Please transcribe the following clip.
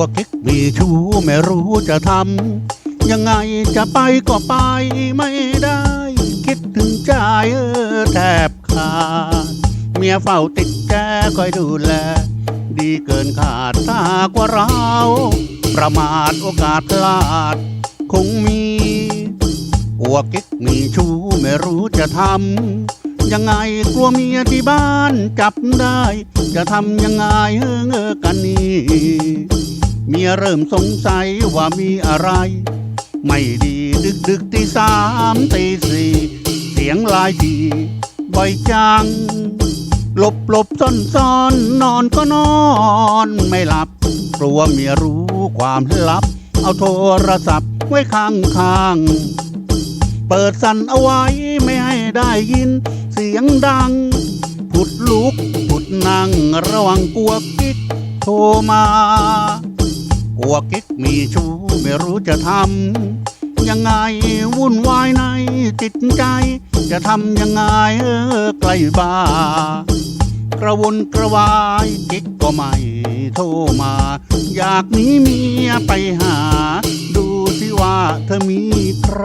วเกิ๊กมีชู้ไม่รู้จะทำยังไงจะไปก็ไปไม่ได้ คิดถึงใจเออแทบขาดเมียเฝ้าติดแกคอยดูแล ดีเกินขาดถ้ากว่าเรา ประมาทโอกาสพลาด คงมีอัวกิ๊กมีชู้ไม่รู้จะทำยังไงกลัวเมียที่บ้านจับได้ จะทำยังไงเออเออกันนี่ เมียเริ่มสงสัยว่ามีอะไร ไม่ดีดึกดึกตีสามตีสี่เสียงลายทีบ่อยจัง หลบหลบซ่อนซ่อนนอนก็นอนไม่หลับ กลัวเมียรู้ความลับ เอาโทรศัพท์ไว้ข้างข้าง เปิดสั่นเอาไว้ไม่ให้ได้ยิน เสียงดัง ผุดลุกผุดนั่งระวังกลัวกิ๊กโทรมา หัวกิ๊กมีชู้ไม่รู้จะทำยังไงวุ่นวายในติดใจ จะทำยังไงเออไกลบ้ากระวนกระวายกิ๊กก็ไม่โทรมา อยากหนีเมียไปหา ดูสิว่าเธอมีใคร